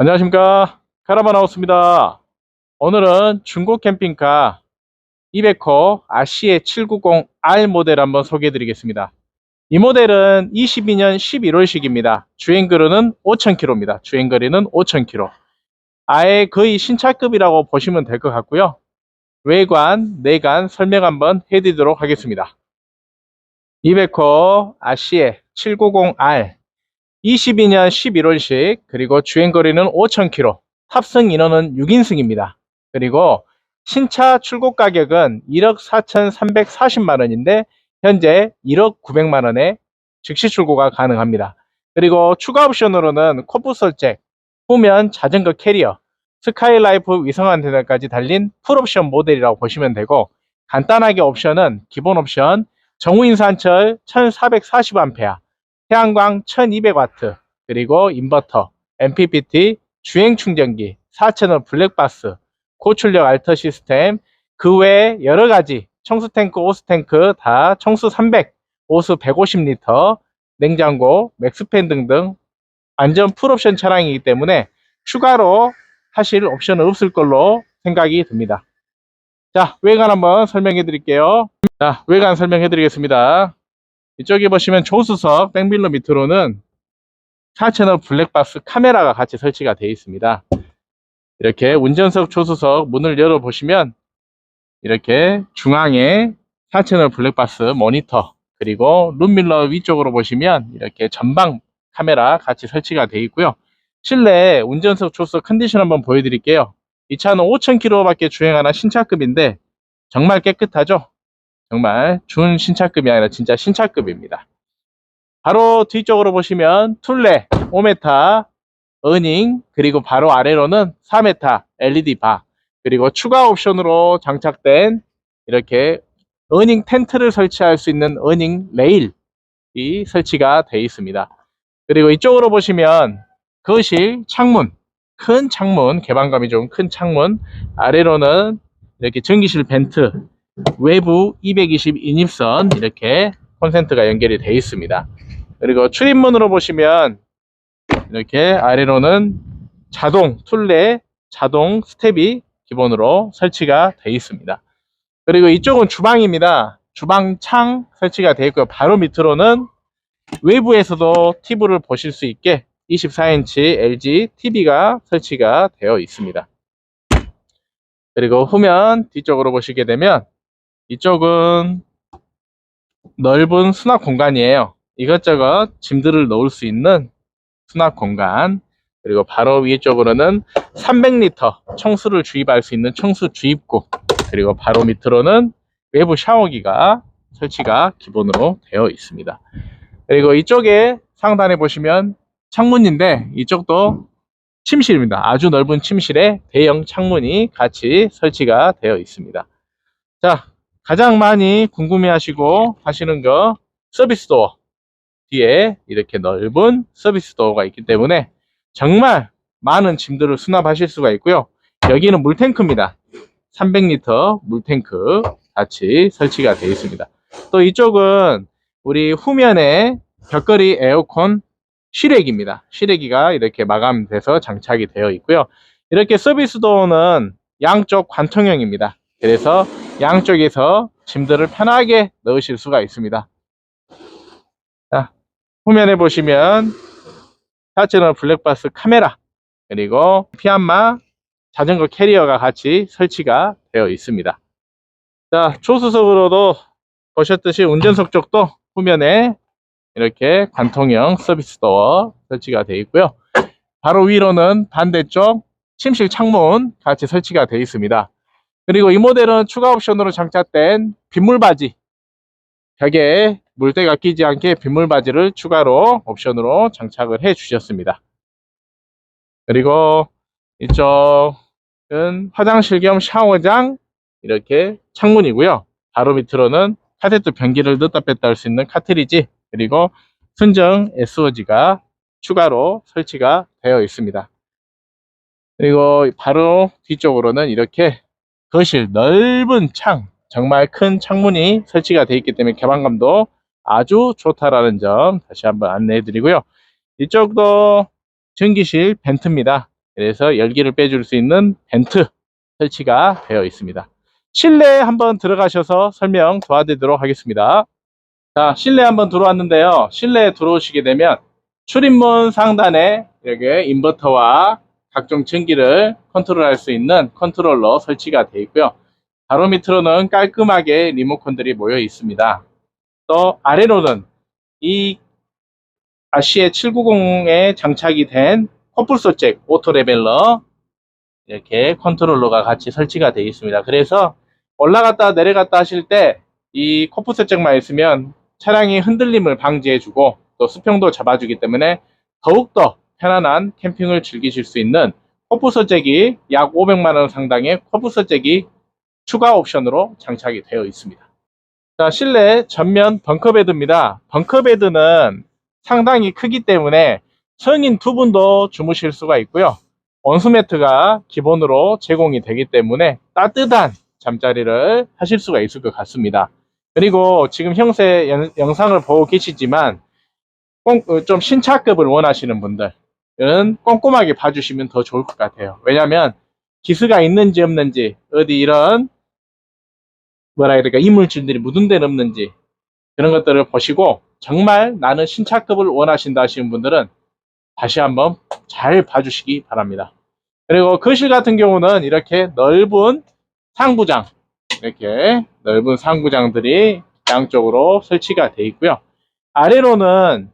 안녕하십니까? 카라반하우스입니다. 오늘은 중고 캠핑카 200호 아시에 790R 모델 한번 소개해 드리겠습니다. 이 모델은 22년 11월식입니다. 주행거리는 5000km입니다. 주행거리는 5000km 아예 거의 신차급이라고 보시면 될 것 같고요. 외관, 내관 설명 한번 해드리도록 하겠습니다. 200호 아시에 790R 22년 11월식 그리고 주행거리는 5,000km 탑승 인원은 6인승입니다. 그리고 신차 출고 가격은 1억 4,340만 원인데 현재 1억 900만 원에 즉시 출고가 가능합니다. 그리고 추가 옵션으로는 코프 설잭, 후면 자전거 캐리어, 스카이라이프 위성 안테나까지 달린 풀옵션 모델이라고 보시면 되고 간단하게 옵션은 기본 옵션 정우인 산철 1440A 태양광 1200W 그리고 인버터, MPPT, 주행 충전기, 4채널 블랙박스, 고출력 알터 시스템 그 외에 여러 가지 청수 탱크, 오스 탱크 다 청수 300, 오스 150리터, 냉장고, 맥스팬 등등 완전 풀옵션 차량이기 때문에 추가로 하실 옵션은 없을 걸로 생각이 듭니다. 자, 외관 한번 설명해 드릴게요. 자, 외관 설명해 드리겠습니다. 이쪽에 보시면 조수석 백밀러 밑으로는 4채널 블랙박스 카메라가 같이 설치가 되어 있습니다. 이렇게 운전석 조수석 문을 열어 보시면 이렇게 중앙에 4채널 블랙박스 모니터 그리고 룸밀러 위쪽으로 보시면 이렇게 전방 카메라 같이 설치가 되어 있고요. 실내 운전석 조수석 컨디션 한번 보여드릴게요. 이 차는 5,000km밖에 주행하는 신차급인데 정말 깨끗하죠? 정말 준 신차급이 아니라 진짜 신차급입니다. 바로 뒤쪽으로 보시면 툴레 5m 어닝 그리고 바로 아래로는 4m LED 바 그리고 추가 옵션으로 장착된 이렇게 어닝 텐트를 설치할 수 있는 어닝 레일이 설치가 되어 있습니다. 그리고 이쪽으로 보시면 거실 창문 큰 창문 개방감이 좀 큰 창문 아래로는 이렇게 전기실 벤트 외부 220 인입선 이렇게 콘센트가 연결이 되어 있습니다. 그리고 출입문으로 보시면 이렇게 아래로는 자동 툴레 자동 스텝이 기본으로 설치가 되어 있습니다. 그리고 이쪽은 주방입니다. 주방 창 설치가 되어 있고요. 바로 밑으로는 외부에서도 TV를 보실 수 있게 24인치 LG TV가 설치가 되어 있습니다. 그리고 후면 뒤쪽으로 보시게 되면 이쪽은 넓은 수납 공간이에요. 이것저것 짐들을 넣을 수 있는 수납 공간. 그리고 바로 위쪽으로는 300리터 청수를 주입할 수 있는 청수 주입구. 그리고 바로 밑으로는 외부 샤워기가 설치가 기본으로 되어 있습니다. 그리고 이쪽에 상단에 보시면 창문인데 이쪽도 침실입니다. 아주 넓은 침실에 대형 창문이 같이 설치가 되어 있습니다. 자, 가장 많이 궁금해 하시고 하시는 거 서비스 도어 뒤에 이렇게 넓은 서비스 도어가 있기 때문에 정말 많은 짐들을 수납하실 수가 있고요. 여기는 물탱크입니다. 300리터 물탱크 같이 설치가 되어 있습니다. 또 이쪽은 우리 후면에 벽걸이 에어컨 실외기입니다. 실외기가 이렇게 마감돼서 장착이 되어 있고요. 이렇게 서비스 도어는 양쪽 관통형입니다. 그래서 양쪽에서 짐들을 편하게 넣으실 수가 있습니다. 자, 후면에 보시면 4채널 블랙박스 카메라 그리고 피안마 자전거 캐리어가 같이 설치가 되어 있습니다. 자, 조수석으로도 보셨듯이 운전석 쪽도 후면에 이렇게 관통형 서비스 도어 설치가 되어 있고요. 바로 위로는 반대쪽 침실 창문 같이 설치가 되어 있습니다. 그리고 이 모델은 추가 옵션으로 장착된 빗물 바지 벽에 물때가 끼지 않게 빗물 바지를 추가로 옵션으로 장착을 해 주셨습니다. 그리고 이쪽은 화장실 겸 샤워장 이렇게 창문이고요. 바로 밑으로는 카세트 변기를 넣다 뺐다 할 수 있는 카트리지 그리고 순정 SOG가 추가로 설치가 되어 있습니다. 그리고 바로 뒤쪽으로는 이렇게 거실 넓은 창 정말 큰 창문이 설치가 되어 있기 때문에 개방감도 아주 좋다라는 점 다시 한번 안내해 드리고요. 이쪽도 전기실 벤트입니다. 그래서 열기를 빼줄 수 있는 벤트 설치가 되어 있습니다. 실내에 한번 들어가셔서 설명 도와드리도록 하겠습니다. 자, 실내 한번 들어왔는데요. 실내에 들어오시게 되면 출입문 상단에 이렇게 인버터와 각종 전기를 컨트롤할 수 있는 컨트롤러 설치가 되어 있고요. 바로 밑으로는 깔끔하게 리모컨들이 모여 있습니다. 또 아래로는 이 아시에 790에 장착이 된 컴플소잭 오토 레벨러 이렇게 컨트롤러가 같이 설치가 되어 있습니다. 그래서 올라갔다 내려갔다 하실 때이 코프소잭만 있으면 차량이 흔들림을 방지해주고 또 수평도 잡아주기 때문에 더욱더 편안한 캠핑을 즐기실 수 있는 코프소잭이 약 500만원 상당의 코프소잭이 추가 옵션으로 장착이 되어 있습니다. 자, 실내 전면 벙커베드입니다. 벙커베드는 상당히 크기 때문에 성인 두 분도 주무실 수가 있고요. 원수매트가 기본으로 제공이 되기 때문에 따뜻한 잠자리를 하실 수가 있을 것 같습니다. 그리고 지금 형세 연- 영상을 보고 계시지만 꼼- 어, 좀 신차급을 원하시는 분들은 꼼꼼하게 봐주시면 더 좋을 것 같아요. 왜냐하면 기스가 있는지 없는지 어디 이런 뭐라 해야 될까 이물질들이 묻은 데는 없는지 그런 것들을 보시고 정말 나는 신차급을 원하신다 하시는 분들은 다시 한번 잘 봐주시기 바랍니다. 그리고 거실 같은 경우는 이렇게 넓은 상부장 이렇게 넓은 상부장들이 양쪽으로 설치가 되어 있고요. 아래로는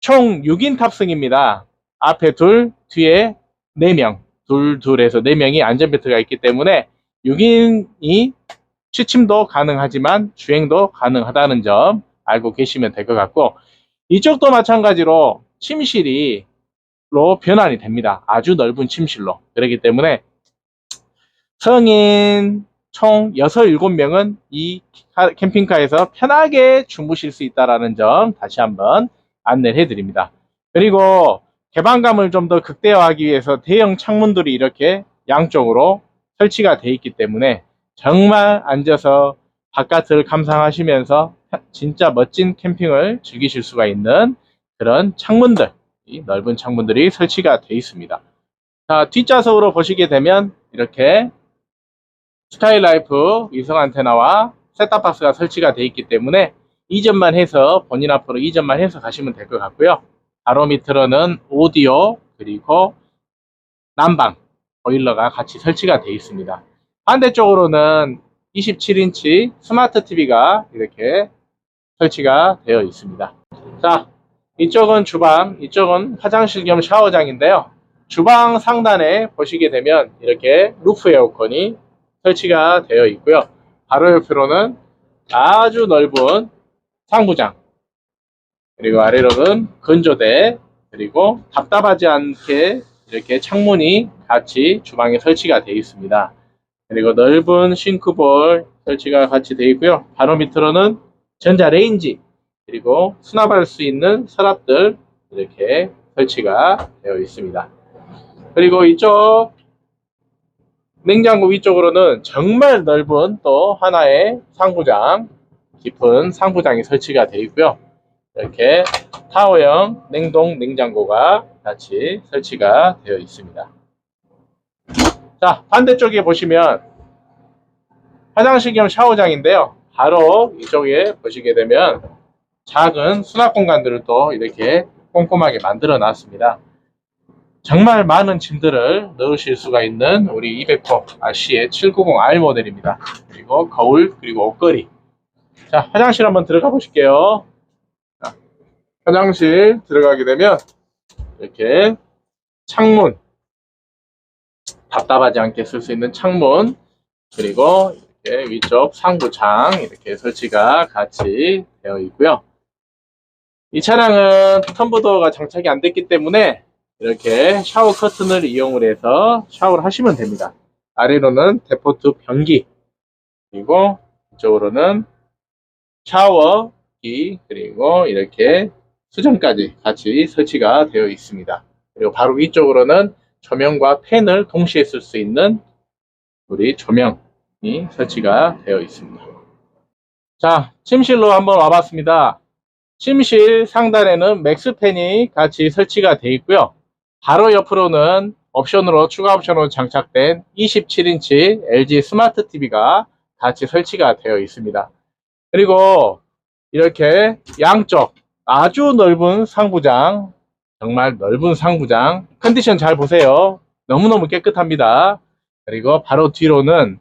총 6인 탑승입니다. 앞에 둘, 뒤에 4명, 둘, 둘에서 4명이 안전벨트가 있기 때문에 6인이 취침도 가능하지만 주행도 가능하다는 점 알고 계시면 될 것 같고 이쪽도 마찬가지로 침실이 로 변환이 됩니다. 아주 넓은 침실로. 그렇기 때문에 성인 총 6, 7명은 이 카- 캠핑카에서 편하게 주무실 수 있다는 점 다시 한번 안내를 해드립니다. 그리고 개방감을 좀 더 극대화하기 위해서 대형 창문들이 이렇게 양쪽으로 설치가 되어 있기 때문에 정말 앉아서 바깥을 감상하시면서 진짜 멋진 캠핑을 즐기실 수가 있는 그런 창문들, 이 넓은 창문들이 설치가 되어 있습니다. 자, 뒷좌석으로 보시게 되면 이렇게 스카이라이프 위성 안테나와 셋탑박스가 설치가 되어 있기 때문에 이전만 해서 본인 앞으로 이전만 해서 가시면 될 것 같고요. 바로 밑으로는 오디오 그리고 난방 보일러가 같이 설치가 되어 있습니다. 반대쪽으로는 27인치 스마트 TV가 이렇게 설치가 되어 있습니다. 자, 이쪽은 주방, 이쪽은 화장실 겸 샤워장인데요. 주방 상단에 보시게 되면 이렇게 루프 에어컨이 설치가 되어 있고요. 바로 옆으로는 아주 넓은 상부장, 그리고 아래로는 건조대, 그리고 답답하지 않게 이렇게 창문이 같이 주방에 설치가 되어 있습니다. 그리고 넓은 싱크볼 설치가 같이 되어 있고요. 바로 밑으로는 전자레인지, 그리고 수납할 수 있는 서랍들 이렇게 설치가 되어 있습니다. 그리고 이쪽 냉장고 위쪽으로는 정말 넓은 또 하나의 상부장, 깊은 상부장이 설치가 되어 있고요. 이렇게 타워형 냉동 냉장고가 같이 설치가 되어 있습니다. 자, 반대쪽에 보시면 화장실 겸 샤워장인데요. 바로 이쪽에 보시게 되면 작은 수납 공간들을 또 이렇게 꼼꼼하게 만들어 놨습니다. 정말 많은 짐들을 넣으실 수가 있는 우리 200호 RC의 790R 모델입니다. 그리고 거울, 그리고 옷걸이. 자, 화장실 한번 들어가 보실게요. 자, 화장실 들어가게 되면 이렇게 창문, 답답하지 않게 쓸 수 있는 창문, 그리고 이렇게 위쪽 상부창 이렇게 설치가 같이 되어 있고요. 이 차량은 텀브도어가 장착이 안 됐기 때문에 이렇게 샤워 커튼을 이용을 해서 샤워를 하시면 됩니다. 아래로는 데포트 변기 그리고 이쪽으로는 샤워기 그리고 이렇게 수전까지 같이 설치가 되어 있습니다. 그리고 바로 위쪽으로는 조명과 팬을 동시에 쓸 수 있는 우리 조명이 설치가 되어 있습니다. 자, 침실로 한번 와봤습니다. 침실 상단에는 맥스팬이 같이 설치가 되어 있고요. 바로 옆으로는 옵션으로 추가 옵션으로 장착된 27인치 LG 스마트 TV가 같이 설치가 되어 있습니다. 그리고 이렇게 양쪽 아주 넓은 상부장, 정말 넓은 상부장, 컨디션 잘 보세요. 너무너무 깨끗합니다. 그리고 바로 뒤로는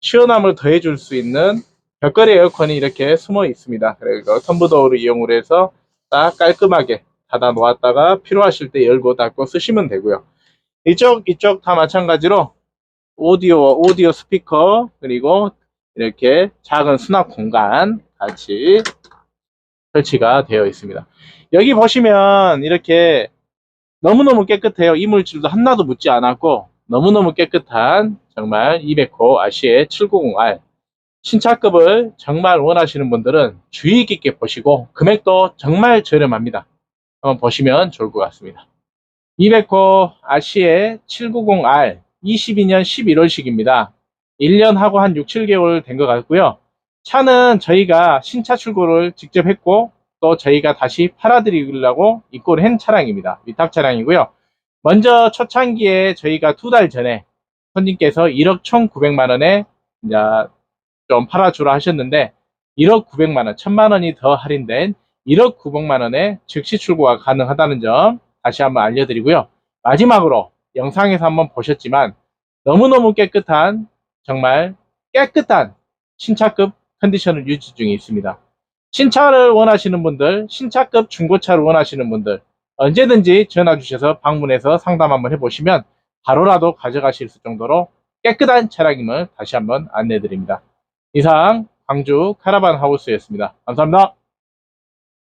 시원함을 더해줄 수 있는 벽걸이 에어컨이 이렇게 숨어 있습니다. 그리고 텀브도어를 이용을 해서 딱 깔끔하게 닫아 놓았다가 필요하실 때 열고 닫고 쓰시면 되고요. 이쪽, 이쪽 다 마찬가지로 오디오, 오디오 스피커, 그리고 이렇게 작은 수납 공간 같이 설치가 되어 있습니다. 여기 보시면 이렇게 너무너무 깨끗해요. 이물질도 하나도 묻지 않았고 너무너무 깨끗한 정말 200호 아시의 790R 신차급을 정말 원하시는 분들은 주의 깊게 보시고 금액도 정말 저렴합니다. 한번 보시면 좋을 것 같습니다. 200호 아시의 790R 22년 11월식입니다. 1년 하고 한 6, 7개월 된 것 같고요. 차는 저희가 신차 출고를 직접 했고 또 저희가 다시 팔아드리려고 입고를 한 차량입니다. 위탁 차량이고요. 먼저 초창기에 저희가 두 달 전에 손님께서 1억 1,900만 원에 이제 좀 팔아주라 하셨는데 1억 900만 원, 1000만 원이 더 할인된 1억 900만 원에 즉시 출고가 가능하다는 점 다시 한번 알려드리고요. 마지막으로 영상에서 한번 보셨지만 너무너무 깨끗한 정말 깨끗한 신차급 컨디션을 유지 중에 있습니다. 신차를 원하시는 분들, 신차급 중고차를 원하시는 분들 언제든지 전화 주셔서 방문해서 상담 한번 해보시면 바로라도 가져가실 수 정도로 깨끗한 차량임을 다시 한번 안내해 드립니다. 이상 광주 카라반 하우스였습니다. 감사합니다.